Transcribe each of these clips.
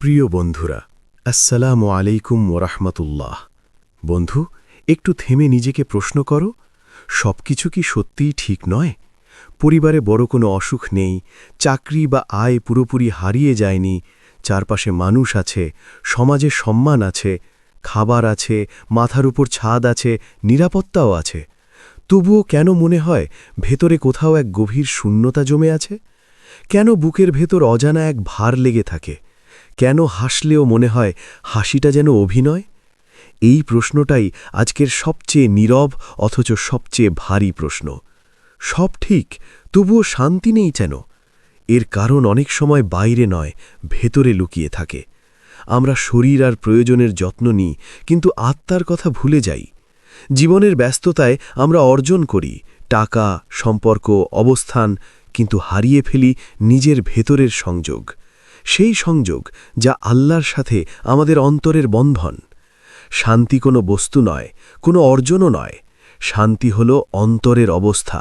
প্রিয় বন্ধুরা, আসসালামু আলাইকুম ওরহমতুল্লাহ বন্ধু, একটু থেমে নিজেকে প্রশ্ন করো সব কিছু কি সত্যিই ঠিক নয়? পরিবারে বড় কোনো অসুখ নেই, চাকরি বা আয় পুরোপুরি হারিয়ে যায়নি, চারপাশে মানুষ আছে, সমাজে সম্মান আছে, খাবার আছে, মাথার উপর ছাদ আছে, নিরাপত্তাও আছে। তবুও কেন মনে হয় ভেতরে কোথাও এক গভীর শূন্যতা জমে আছে? কেন বুকের ভেতর অজানা এক ভার লেগে থাকে? কেন হাসলেও মনে হয় হাসিটা যেন অভিনয়? এই প্রশ্নটাই আজকের সবচেয়ে নীরব অথচ সবচেয়ে ভারী প্রশ্ন। সব ঠিক, তবুও শান্তি নেই যেন। এর কারণ অনেক সময় বাইরে নয়, ভেতরে লুকিয়ে থাকে। আমরা শরীর আর প্রয়োজনের যত্ন নিই, কিন্তু আত্মার কথা ভুলে যাই। জীবনের ব্যস্ততায় আমরা অর্জন করি, টাকা, সম্পর্ক, অবস্থান, কিন্তু হারিয়ে ফেলি নিজের ভেতরের সংযোগ। সেই সংযোগ যা আল্লাহর সাথে আমাদের অন্তরের বন্ধন। শান্তি কোনো বস্তু নয়, কোনো অর্জনও নয়। শান্তি হল অন্তরের অবস্থা,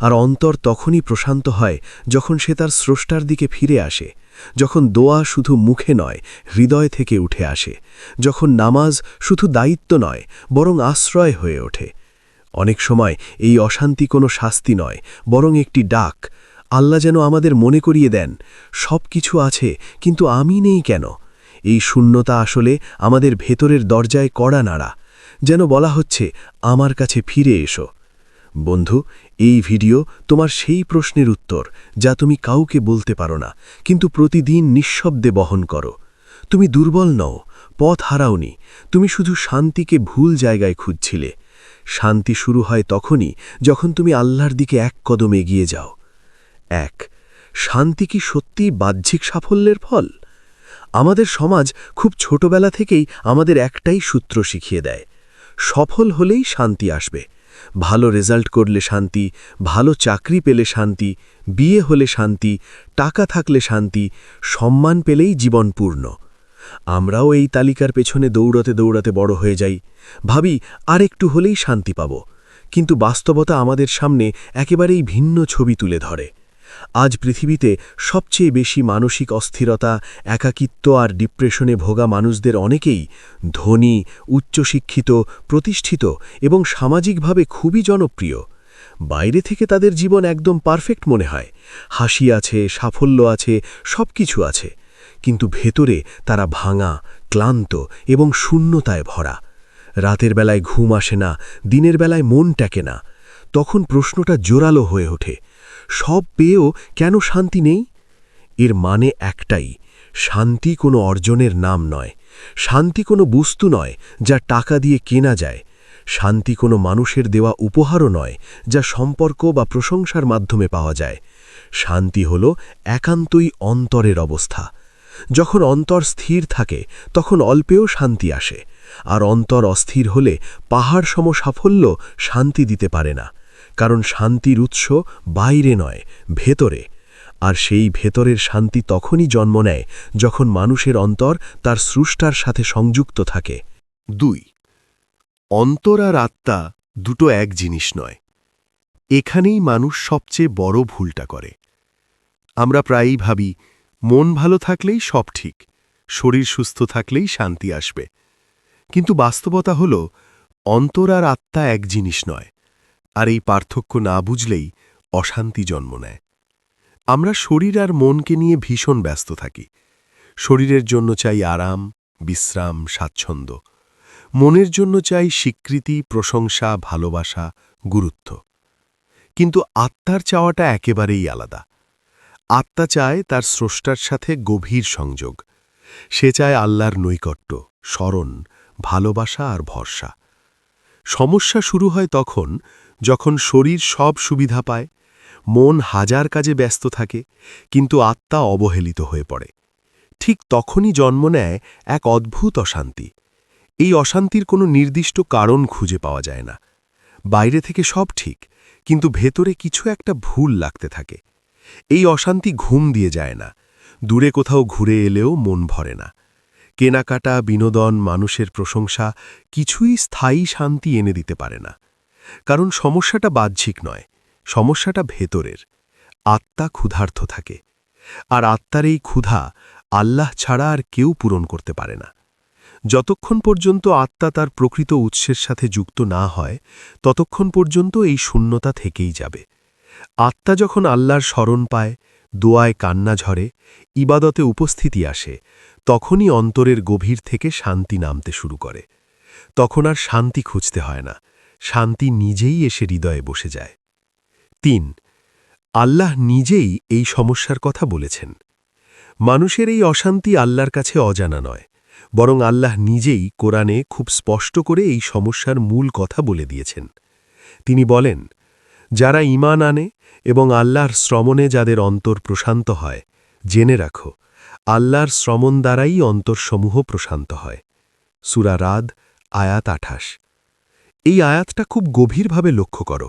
আর অন্তর তখনই প্রশান্ত হয় যখন সে তার স্রষ্টার দিকে ফিরে আসে, যখন দোয়া শুধু মুখে নয়, হৃদয় থেকে উঠে আসে, যখন নামাজ শুধু দায়িত্ব নয়, বরং আশ্রয় হয়ে ওঠে। অনেক সময় এই অশান্তি কোনো শাস্তি নয়, বরং একটি ডাক আল্লাহ যেন আমাদের মনে করিয়ে দেন, সব কিছু আছে, কিন্তু আমি নেই কেন? এই শূন্যতা আসলে আমাদের ভেতরের দরজায় কড়া নাড়া, যেন বলা হচ্ছে, আমার কাছে ফিরে এসো। বন্ধু, এই ভিডিও তোমার সেই প্রশ্নের উত্তর, যা তুমি কাউকে বলতে পারো না, কিন্তু প্রতিদিন নিঃশব্দে বহন করো। তুমি দুর্বল নও, পথ হারাওনি, তুমি শুধু শান্তিকে ভুল জায়গায় খুঁজছিলে। শান্তি শুরু হয় তখনই, যখন তুমি আল্লাহর দিকে এক কদম এগিয়ে যাও। এক, শান্তি কি সত্যিই বাহ্যিক সাফল্যের ফল? আমাদের সমাজ খুব ছোটবেলা থেকেই আমাদের একটাই সূত্র শিখিয়ে দেয়, সফল হলেই শান্তি আসবে, ভালো রেজাল্ট করলে শান্তি, ভালো চাকরি পেলে শান্তি, বিয়ে হলে শান্তি, টাকা থাকলে শান্তি, সম্মান পেলেই জীবন পূর্ণ। আমরাও এই তালিকার পেছনে দৌড়তে দৌড়াতে বড় হয়ে যাই, ভাবি আর একটু হলেই শান্তি পাব, কিন্তু বাস্তবতা আমাদের সামনে একেবারেই ভিন্ন ছবি তুলে ধরে। আজ পৃথিবীতে সবচেয়ে বেশি মানসিক অস্থিরতা, একাকিত্ব আর ডিপ্রেশনে ভোগা মানুষদের অনেকেই ধনী, উচ্চশিক্ষিত, প্রতিষ্ঠিত এবং সামাজিকভাবে খুবই জনপ্রিয়। বাইরে থেকে তাদের জীবন একদম পারফেক্ট মনে হয়। হাসি আছে, সাফল্য আছে সব কিছু আছে। কিন্তু ভেতরে তারা ভাঙা, ক্লান্ত এবং শূন্যতায় ভরা। রাতের বেলায় ঘুম আসে না, দিনের বেলায় মন ট্যাকে না। তখন প্রশ্নটা জোরালো হয়ে ওঠে। সব পেয়েও কেন শান্তি নেই? এর মানে একটাই, শান্তি কোনো অর্জনের নাম নয়। শান্তি কোনো বস্তু নয় যা টাকা দিয়ে কেনা যায়। শান্তি কোনো মানুষের দেওয়া উপহারও নয় যা সম্পর্ক বা প্রশংসার মাধ্যমে পাওয়া যায়। শান্তি হল একান্তই অন্তরের অবস্থা। যখন অন্তর স্থির থাকে, তখন অল্পেও শান্তি আসে। আর অন্তর অস্থির হলে পাহাড় সম সাফল্য শান্তি দিতে পারে না। কারণ শান্তির উৎস বাইরে নয়, ভেতরে। আর সেই ভেতরের শান্তি তখনই জন্ম নেয় যখন মানুষের অন্তর তার স্রষ্টার সাথে সংযুক্ত থাকে। দুই, অন্তর আর আত্মা দুটো এক জিনিস নয়। এখানেই মানুষ সবচেয়ে বড় ভুলটা করে। আমরা প্রায়ই ভাবি, মন ভালো থাকলেই সব ঠিক, শরীর সুস্থ থাকলেই শান্তি আসবে। কিন্তু বাস্তবতা হল, অন্তর আর আত্মা এক জিনিস নয় আর এই পার্থক্য না বুঝলেই অশান্তি জন্ম নেয়। আমরা শরীর আর মনকে নিয়ে ভীষণ ব্যস্ত থাকি। শরীরের জন্য চাই আরাম, বিশ্রাম, স্বাচ্ছন্দ্য। মনের জন্য চাই স্বীকৃতি, প্রশংসা, ভালোবাসা, গুরুত্ব। কিন্তু আত্মার চাওয়াটা একেবারেই আলাদা। আত্মা চায় তার স্রষ্টার সাথে গভীর সংযোগ। সে চায় আল্লাহর নৈকট্য, স্মরণ, ভালোবাসা আর ভরসা। সমস্যা শুরু হয় তখন যখন শরীর সব সুবিধা পায়, মন হাজার কাজে ব্যস্ত থাকে, কিন্তু আত্মা অবহেলিত হয়ে পড়ে। ঠিক তখনই জন্ম নেয় এক অদ্ভুত অশান্তি। এই অশান্তির কোনো নির্দিষ্ট কারণ খুঁজে পাওয়া যায় না। বাইরে থেকে সব ঠিক, কিন্তু ভেতরে কিছু একটা ভুল লাগতে থাকে। এই অশান্তি ঘুম দিয়ে যায় না। দূরে কোথাও ঘুরে এলেও মন ভরে না। কেনাকাটা, বিনোদন, মানুষের প্রশংসা কিছুই স্থায়ী শান্তি এনে দিতে পারে না। কারণ সমস্যাটা বাহ্যিক নয়, সমস্যাটা ভেতরের। আত্মা ক্ষুধার্থ থাকে। আর আত্মার এই ক্ষুধা আল্লাহ ছাড়া আর কেউ পূরণ করতে পারে না। যতক্ষণ পর্যন্ত আত্মা তার প্রকৃত উৎসের সাথে যুক্ত না হয়, ততক্ষণ পর্যন্ত এই শূন্যতা থেকেই যাবে। আত্মা যখন আল্লাহর স্মরণ পায়, দোয়ায় কান্না ঝরে, ইবাদতে উপস্থিতি আসে, তখনই অন্তরের গভীর থেকে শান্তি নামতে শুরু করে। তখন আর শান্তি খুঁজতে হয় না। শান্তি নিজেই এসে হৃদয়ে বসে যায়। তিন, আল্লাহ নিজেই এই সমস্যার কথা বলেছেন। মানুষের এই অশান্তি আল্লাহর কাছে অজানা নয়, বরং আল্লাহ নিজেই কোরআনে খুব স্পষ্ট করে এই সমস্যার মূল কথা বলে দিয়েছেন। তিনি বলেন, যারা ঈমান আনে এবং আল্লাহর শ্রমণে যাদের অন্তর প্রশান্ত হয়, জেনে রাখো, আল্লাহর শ্রমণ দ্বারাই অন্তরসমূহ প্রশান্ত হয়। সুরারাদ আয়াত আঠাশ। এই আয়াতটা খুব গভীরভাবে লক্ষ্য করো।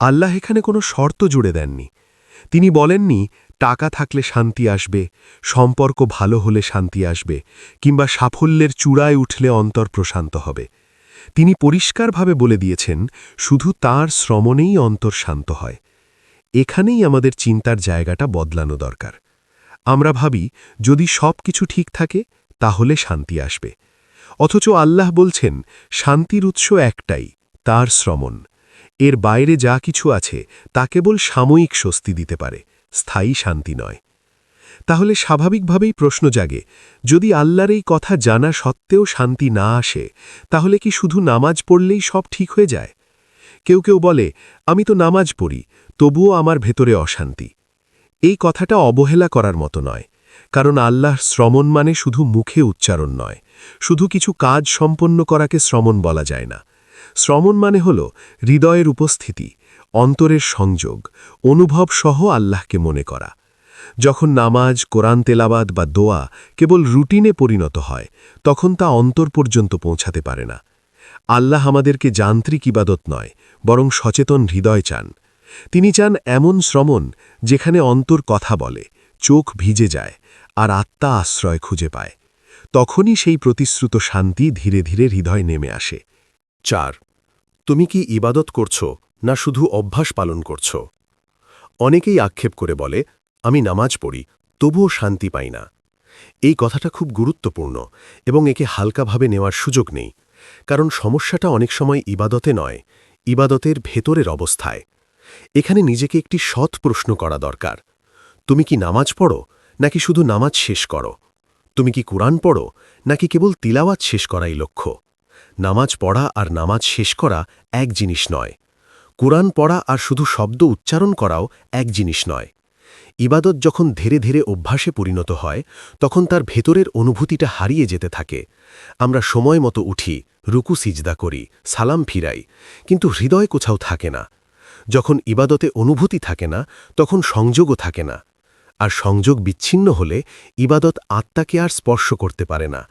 আল্লাহ এখানে কোনো শর্ত জুড়ে দেননি। তিনি বলেননি, টাকা থাকলে শান্তি আসবে, সম্পর্ক ভালো হলে শান্তি আসবে, কিংবা সাফল্যের চূড়ায় উঠলে অন্তর প্রশান্ত হবে। তিনি পরিষ্কারভাবে বলে দিয়েছেন, শুধু তার শ্রমণেই অন্তর শান্ত হয়। এখানেই আমাদের চিন্তার জায়গাটা বদলানো দরকার। আমরা ভাবি, যদি সব কিছু ঠিক থাকে, তাহলে শান্তি আসবে। অথচ আল্লাহ বলছেন, শান্তির উৎস একটাই, তার শ্রমণ। এর বাইরে যা কিছু আছে, তা কেবল সাময়িক স্বস্তি দিতে পারে, স্থায়ী শান্তি নয়। তাহলে স্বাভাবিকভাবেই প্রশ্ন জাগে, যদি আল্লাহর এই কথা জানা সত্ত্বেও শান্তি না আসে, তাহলে কি শুধু নামাজ পড়লেই সব ঠিক হয়ে যায়? কেউ কেউ বলে, আমি তো নামাজ পড়ি, তবুও আমার ভেতরে অশান্তি। এই কথাটা অবহেলা করার মতো নয়। কারণ আল্লাহর শ্রমণ মানে শুধু মুখে উচ্চারণ নয়, শুধু কিছু কাজ সম্পন্ন করাকে শ্রমণ বলা যায় না। শ্রমণ মানে হল হৃদয়ের উপস্থিতি, অন্তরের সংযোগ, অনুভব সহ আল্লাহকে মনে করা। যখন নামাজ, কোরআন তেলাবাদ বা দোয়া কেবল রুটিনে পরিণত হয়, তখন তা অন্তর পর্যন্ত পৌঁছাতে পারে না। আল্লাহ আমাদেরকে যান্ত্রিক ইবাদত নয়, বরং সচেতন হৃদয় চান। তিনি চান এমন শ্রমণ যেখানে অন্তর কথা বলে, চোখ ভিজে যায় আর আত্মা আশ্রয় খুঁজে পায়। তখনই সেই প্রতিশ্রুত শান্তি ধীরে ধীরে হৃদয় নেমে আসে। চার, তুমি কি ইবাদত করছ না শুধু অভ্যাস পালন করছ? অনেকেই আক্ষেপ করে বলে, আমি নামাজ পড়ি, তবুও শান্তি পাই না। এই কথাটা খুব গুরুত্বপূর্ণ এবং একে হালকাভাবে নেওয়ার সুযোগ নেই, কারণ সমস্যাটা অনেক সময় ইবাদতে নয়, ইবাদতের ভেতরের অবস্থায়। এখানে নিজেকে একটি সৎ প্রশ্ন করা দরকার। তুমি কি নামাজ পড়ো নাকি শুধু নামাজ শেষ করো? তুমি কি কোরআন পড়ো? নাকি কেবল তিলাওয়াত শেষ করাই লক্ষ্য? নামাজ পড়া আর নামাজ শেষ করা এক জিনিস নয়। কোরআন পড়া আর শুধু শব্দ উচ্চারণ করাও এক জিনিস নয়। ইবাদত যখন ধীরে ধীরে অভ্যাসে পরিণত হয়, তখন তার ভেতরের অনুভূতিটা হারিয়ে যেতে থাকে। আমরা সময় মতো উঠি, রুকু সিজদা করি, সালাম ফিরাই, কিন্তু হৃদয় কোথাও থাকে না। যখন ইবাদতে অনুভূতি থাকে না, তখন সংযোগও থাকে না। আর সংযোগ বিচ্ছিন্ন হলে ইবাদত আত্মাকে আর স্পর্শ করতে পারে না।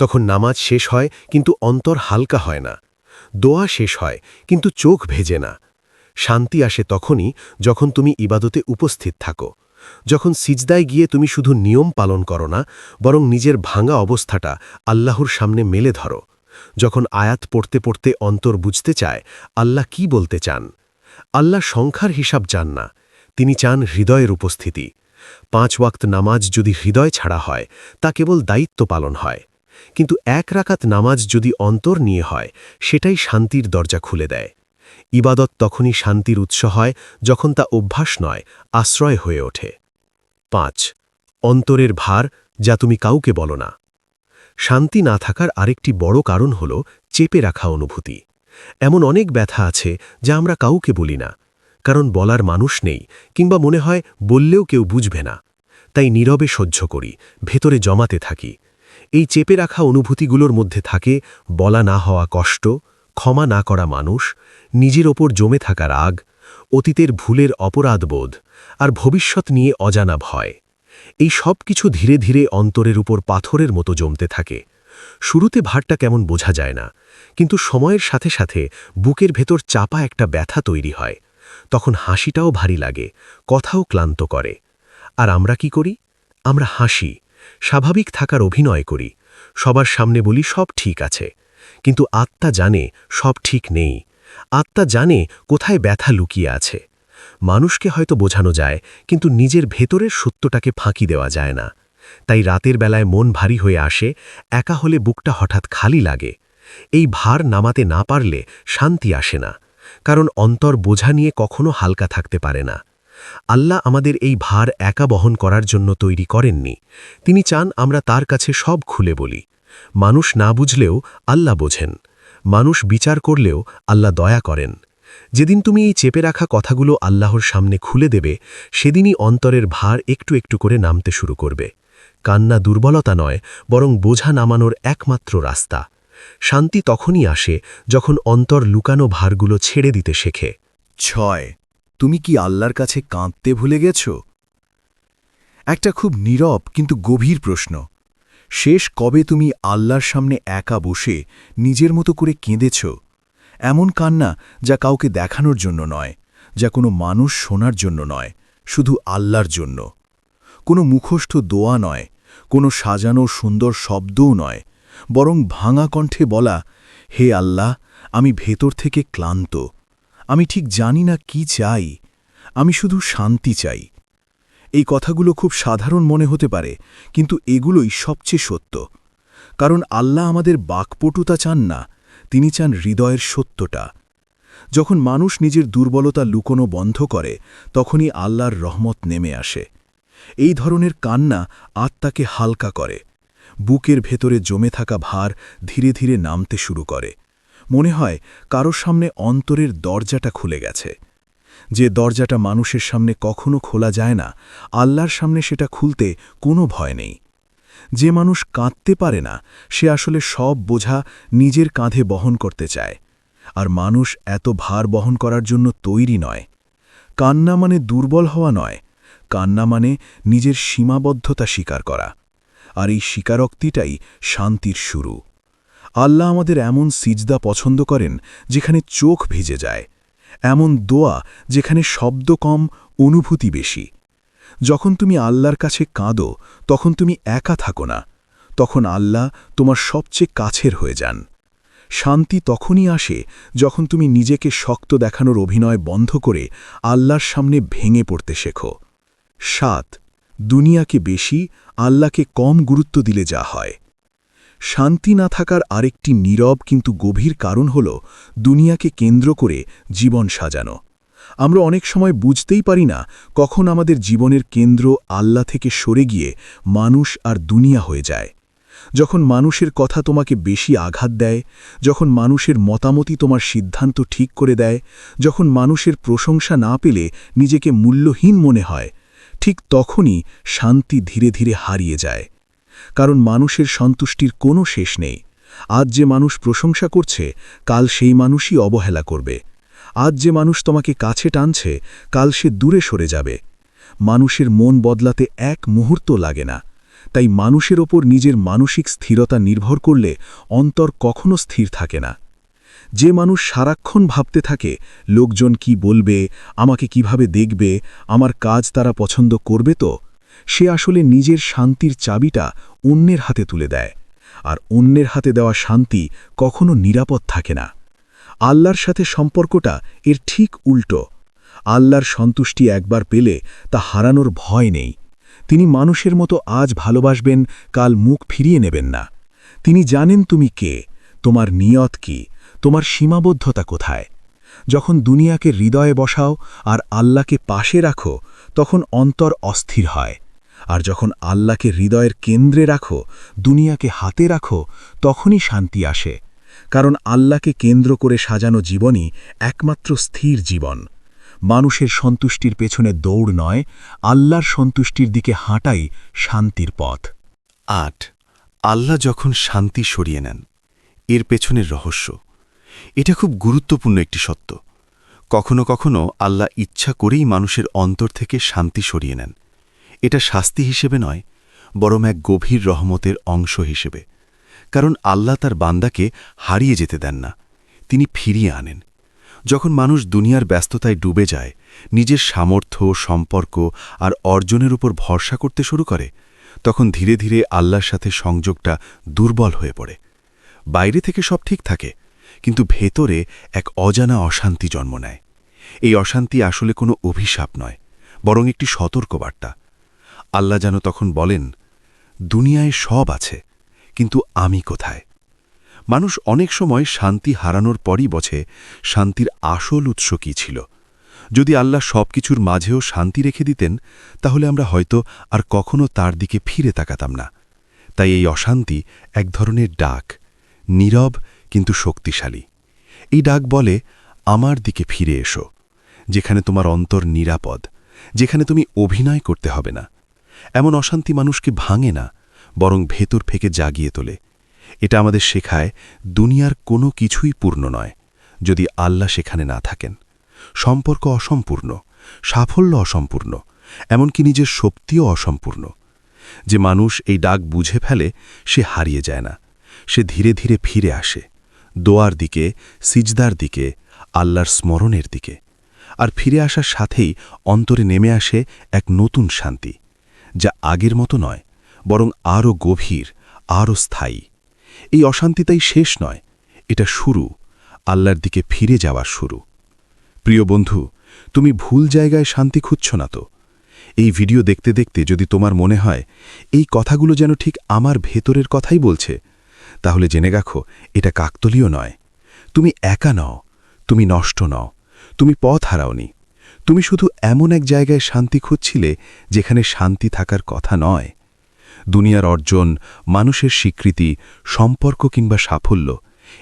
তখন নামাজ শেষ হয়, কিন্তু অন্তর হালকা হয় না। দোয়া শেষ হয়, কিন্তু চোখ ভেজে না। শান্তি আসে তখনই যখন তুমি ইবাদতে উপস্থিত থাকো। যখন সিজদায় গিয়ে তুমি শুধু নিয়ম পালন করো না, বরং নিজের ভাঙা অবস্থাটা আল্লাহর সামনে মেলে ধরো। যখন আয়াত পড়তে পড়তে অন্তর বুঝতে চায়, আল্লাহ কি বলতে চান? আল্লাহ সংখ্যার হিসাব চান না। তিনি চান হৃদয়ের উপস্থিতি। পাঁচ ওয়াক্ত নামাজ যদি হৃদয় ছাড়া হয়, তা কেবল দায়িত্ব পালন হয়। কিন্তু এক রাকাত নামাজ যদি অন্তর নিয়ে হয়, সেটাই শান্তির দরজা খুলে দেয়। ইবাদত তখনই শান্তির উৎস হয় যখন তা অভ্যাস নয়, আশ্রয় হয়ে ওঠে। পাঁচ, অন্তরের ভার যা তুমি কাউকে বলো না। শান্তি না থাকার আরেকটি বড় কারণ হল চেপে রাখা অনুভূতি। এমন অনেক ব্যথা আছে যা আমরা কাউকে বলি না। কারণ বলার মানুষ নেই কিংবা মনে হয় বললেও কেউ বুঝবে না। তাই নীরবে সহ্য করি, ভেতরে জমাতে থাকি। এই চেপে রাখা অনুভূতিগুলোর মধ্যে থাকে বলা না হওয়া কষ্ট, ক্ষমা না করা মানুষ, নিজের ওপর জমে থাকা রাগ, অতীতের ভুলের অপরাধবোধ আর ভবিষ্যৎ নিয়ে অজানা ভয়। এই সব কিছু ধীরে ধীরে অন্তরের উপর পাথরের মতো জমতে থাকে। শুরুতে ভারটা কেমন বোঝা যায় না, কিন্তু সময়ের সাথে সাথে বুকের ভেতর চাপা একটা ব্যথা তৈরি হয়। তখন হাসিটাও ভারী লাগে, কথাও ক্লান্ত করে। আর আমরা কি করি? আমরা হাসি, স্বাভাবিক থাকার অভিনয় করি, সবার সামনে বলি সব ঠিক আছে। কিন্তু আত্মা জানে সব ঠিক নেই। আত্মা জানে কোথায় ব্যথা লুকিয়ে আছে। মানুষকে হয়তো বোঝানো যায়, কিন্তু নিজের ভেতরের সত্যটাকে ফাঁকি দেওয়া যায় না। তাই রাতের বেলায় মন ভারী হয়ে আসে, একা হলে বুকটা হঠাৎ খালি লাগে। এই ভার নামাতে না পারলে শান্তি আসে না। কারণ অন্তর বোঝা নিয়ে কখনো হালকা থাকতে পারে না। আল্লাহ আমাদের এই ভার একা বহন করার জন্য তৈরি করেননি। তিনি চান আমরা তার কাছে সব খুলে বলি। মানুষ না বুঝলেও আল্লাহ বোঝেন। মানুষ বিচার করলেও আল্লাহ দয়া করেন। যেদিন তুমি এই চেপে রাখা কথাগুলো আল্লাহর সামনে খুলে দেবে, সেদিনই অন্তরের ভার একটু একটু করে নামতে শুরু করবে। কান্না দুর্বলতা নয়, বরং বোঝা নামানোর একমাত্র রাস্তা। শান্তি তখনই আসে যখন অন্তর লুকানো ভারগুলো ছেড়ে দিতে শেখে। ছয়, তুমি কি আল্লাহর কাছে কাঁদতে ভুলে গেছ? একটা খুব নীরব কিন্তু গভীর প্রশ্ন। শেষ কবে তুমি আল্লাহর সামনে একা বসে নিজের মতো করে কেঁদেছ? এমন কান্না যা কাউকে দেখানোর জন্য নয়, যা কোনো মানুষ শোনার জন্য নয়, শুধু আল্লাহর জন্য। কোনো মুখস্থ দোয়া নয়, কোনো সাজানো সুন্দর শব্দও নয় বরং ভাঙা কণ্ঠে বলা, হে আল্লাহ, আমি ভেতর থেকে ক্লান্ত। আমি ঠিক জানি না কি চাই। আমি শুধু শান্তি চাই। এই কথাগুলো খুব সাধারণ মনে হতে পারে, কিন্তু এগুলোই সবচেয়ে সত্য। কারণ আল্লাহ আমাদের বাকপটুতা চান না, তিনি চান হৃদয়ের সত্যটা। যখন মানুষ নিজের দুর্বলতা লুকোনো বন্ধ করে, তখনই আল্লাহর রহমত নেমে আসে। এই ধরনের কান্না আত্মাকে হালকা করে। বুকের ভেতরে জমে থাকা ভার ধীরে ধীরে নামতে শুরু করে। মনে হয় কারোর সামনে অন্তরের দরজাটা খুলে গেছে। যে দরজাটা মানুষের সামনে কখনো খোলা যায় না, আল্লাহর সামনে সেটা খুলতে কোনো ভয় নেই। যে মানুষ কাঁদতে পারে না, সে আসলে সব বোঝা নিজের কাঁধে বহন করতে চায়। আর মানুষ এত ভার বহন করার জন্য তৈরি নয়। কান্না মানে দুর্বল হওয়া নয়। কান্না মানে নিজের সীমাবদ্ধতা স্বীকার করা। আর এই স্বীকারোক্তিটাই শান্তির শুরু। আল্লাহ আমাদের এমন সিজদা পছন্দ করেন যেখানে চোখ ভিজে যায়, এমন দোয়া যেখানে শব্দ কম, অনুভূতি বেশি। যখন তুমি আল্লাহর কাছে কাঁদো, তখন তুমি একা থাকো না, তখন আল্লাহ তোমার সবচেয়ে কাছের হয়ে যান। শান্তি তখনই আসে যখন তুমি নিজেকে শক্ত দেখানোর অভিনয় বন্ধ করে আল্লাহর সামনে ভেঙে পড়তে শেখো। সাত দুনিয়াকে বেশি, আল্লাহকে কম গুরুত্ব দিলে যা হয়। শান্তি না থাকার আরেকটি নীরব কিন্তু গভীর কারণ হল দুনিয়াকে কেন্দ্র করে জীবন সাজানো। আমরা অনেক সময় বুঝতেই পারি না কখন আমাদের জীবনের কেন্দ্র আল্লাহ থেকে সরে গিয়ে মানুষ আর দুনিয়া হয়ে যায়। যখন মানুষের কথা তোমাকে বেশি আঘাত দেয়, যখন মানুষের মতামতই তোমার সিদ্ধান্ত ঠিক করে দেয়, যখন মানুষের প্রশংসা না পেলে নিজেকে মূল্যহীন মনে হয় ঠিক তখনই শান্তি ধীরে ধীরে হারিয়ে যায়। কারণ মানুষের সন্তুষ্টির কোনো শেষ নেই। আজ যে মানুষ প্রশংসা করছে, কাল সেই মানুষই অবহেলা করবে। আজ যে মানুষ তোমাকে কাছে টানছে, কাল সে দূরে সরে যাবে। মানুষের মন বদলাতে এক মুহূর্ত লাগে না। তাই মানুষের ওপর নিজের মানসিক স্থিরতা নির্ভর করলে অন্তর কখনো স্থির থাকে না। যে মানুষ সারাক্ষণ ভাবতে থাকে, লোকজন কি বলবে? আমাকে কীভাবে দেখবে? আমার কাজ তারা পছন্দ করবে তো? সে আসলে নিজের শান্তির চাবিটা অন্যের হাতে তুলে দেয়। আর অন্যের হাতে দেওয়া শান্তি কখনো নিরাপদ থাকে না। আল্লাহর সাথে সম্পর্কটা এর ঠিক উল্টো। আল্লাহর সন্তুষ্টি একবার পেলে তা হারানোর ভয় নেই। তিনি মানুষের মতো আজ ভালোবাসবেন, কাল মুখ ফিরিয়ে নেবেন না। তিনি জানেন তুমি কে, তোমার নিয়ত কি। তোমার সীমাবদ্ধতা কোথায়? যখন দুনিয়াকে হৃদয়ে বসাও আর আল্লাহকে পাশে রাখো, তখন অন্তর অস্থির হয়। আর যখন আল্লাহকে হৃদয়ের কেন্দ্রে রাখো, দুনিয়াকে হাতে রাখো, তখনই শান্তি আসে। কারণ আল্লাহকে কেন্দ্র করে সাজানো জীবনই একমাত্র স্থির জীবন। মানুষের সন্তুষ্টির পেছনে দৌড় নয়, আল্লাহর সন্তুষ্টির দিকে হাঁটাই শান্তির পথ। আট, আল্লাহ যখন শান্তি সরিয়ে নেন, এর পেছনের রহস্য। এটা খুব গুরুত্বপূর্ণ একটি সত্য। কখনো কখনো আল্লাহ ইচ্ছা করেই মানুষের অন্তর থেকে শান্তি সরিয়ে নেন। এটা শাস্তি হিসেবে নয়, বরং এক গভীর রহমতের অংশ হিসেবে। কারণ আল্লাহ তার বান্দাকে হারিয়ে যেতে দেন না, তিনি ফিরিয়ে আনেন। যখন মানুষ দুনিয়ার ব্যস্ততায় ডুবে যায়, নিজের সামর্থ্য, সম্পর্ক আর অর্জনের উপর ভরসা করতে শুরু করে, তখন ধীরে ধীরে আল্লাহর সাথে সংযোগটা দুর্বল হয়ে পড়ে। বাইরে থেকে সব ঠিক থাকে কিন্তু ভেতরে এক অজানা অশান্তি জন্ম নেয়। এই অশান্তি আসলে কোনো অভিশাপ নয়, বরং একটি সতর্কবার্তা। আল্লাহ যেন তখন বলেন, দুনিয়ায় সব আছে, কিন্তু আমি কোথায়? মানুষ অনেক সময় শান্তি হারানোর পরই বছে শান্তির আসল উৎস কী ছিল। যদি আল্লাহ সব কিছুর মাঝেও শান্তি রেখে দিতেন, তাহলে আমরা হয়তো আর কখনো তার দিকে ফিরে তাকাতাম না। তাই এই অশান্তি এক ধরনের ডাক, নীরব কিন্তু শক্তিশালী। এই ডাক বলে, আমার দিকে ফিরে এসো, যেখানে তোমার অন্তর নিরাপদ, যেখানে তুমি অভিনয় করতে হবে না। এমন অশান্তি মানুষকে ভাঙে না, বরং ভেতর থেকে জাগিয়ে তোলে। এটা আমাদের শেখায়, দুনিয়ার কোনো কিছুই পূর্ণ নয়, যদি আল্লাহ সেখানে না থাকেন। সম্পর্ক অসম্পূর্ণ, সাফল্য অসম্পূর্ণ, এমনকি নিজের শক্তিও অসম্পূর্ণ। যে মানুষ এই ডাক বুঝে ফেলে, সে হারিয়ে যায় না, সে ধীরে ধীরে ফিরে আসে। দোয়ার দিকে, সিজদার দিকে, আল্লাহর স্মরণের দিকে। আর ফিরে আসার সাথেই অন্তরে নেমে আসে এক নতুন শান্তি, যা আগের মতো নয়, বরং আরও গভীর, আরও স্থায়ী। এই অশান্তি তাই শেষ নয়, এটা শুরু, আল্লাহর দিকে ফিরে যাওয়ার শুরু। প্রিয় বন্ধু, তুমি ভুল জায়গায় শান্তি খুঁজছ না তো। এই ভিডিও দেখতে দেখতে যদি তোমার মনে হয়, এই কথাগুলো যেন ঠিক আমার ভেতরের কথাই বলছে তাহলে জেনে রাখো, এটা কাকতলীয় নয়। তুমি একা নও, তুমি নষ্ট নও, তুমি পথ হারাওনি। তুমি শুধু এমন এক জায়গায় শান্তি খুঁজছিলে যেখানে শান্তি থাকার কথা নয়। দুনিয়ার অর্জন, মানুষের স্বীকৃতি, সম্পর্ক কিংবা সাফল্য,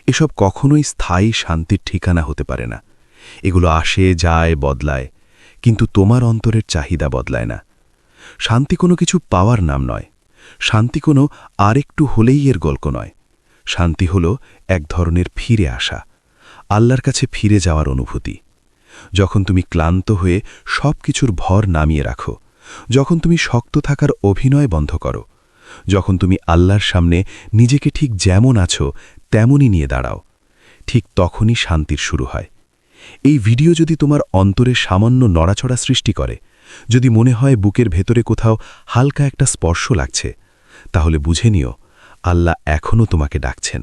এসব কখনোই স্থায়ী শান্তির ঠিকানা হতে পারে না। এগুলো আসে, যায়, বদলায়, কিন্তু তোমার অন্তরের চাহিদা বদলায় না। শান্তি কোনো কিছু পাওয়ার নাম নয়। শান্তি কোনো আরেকটু হলেই এর গল্প নয়। শান্তি হল এক ধরনের ফিরে আসা, আল্লাহর কাছে ফিরে যাওয়ার অনুভূতি। যখন তুমি ক্লান্ত হয়ে সব কিছুর ভর নামিয়ে রাখো, যখন তুমি শক্ত থাকার অভিনয় বন্ধ করো, যখন তুমি আল্লাহর সামনে নিজেকে ঠিক যেমন আছো তেমনই নিয়ে দাঁড়াও, ঠিক তখনই শান্তির শুরু হয়। এই ভিডিও যদি তোমার অন্তরে সামান্য নড়াচড়া সৃষ্টি করে, যদি মনে হয় বুকের ভেতরে কোথাও হালকা একটা স্পর্শ লাগছে, তাহলে বুঝে নিও আল্লাহ এখনও তোমাকে ডাকছেন।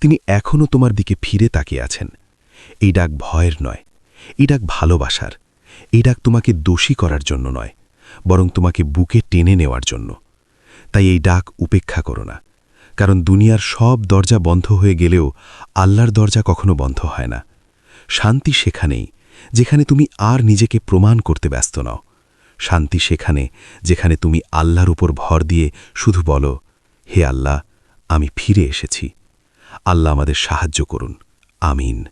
তিনি এখনও তোমার দিকে ফিরে তাকিয়ে আছেন। এই ডাক ভয়ের নয়, এই ডাক ভালোবাসার, এই ডাক তোমাকে দোষী করার জন্য নয়, বরং তোমাকে বুকে টেনে নেওয়ার জন্য। তাই এই ডাক উপেক্ষা করো না, কারণ দুনিয়ার সব দরজা বন্ধ হয়ে গেলেও আল্লাহর দরজা কখনো বন্ধ হয় না। শান্তি সেখানেই, যেখানে তুমি আর নিজেকে প্রমাণ করতে ব্যস্ত নও। শান্তি সেখানে, যেখানে তুমি আল্লাহর উপর ভর দিয়ে শুধু বলো, হে আল্লাহ আমি ফিরে এসেছি। আল্লাহ আমাদের সাহায্য করুন। আমিন।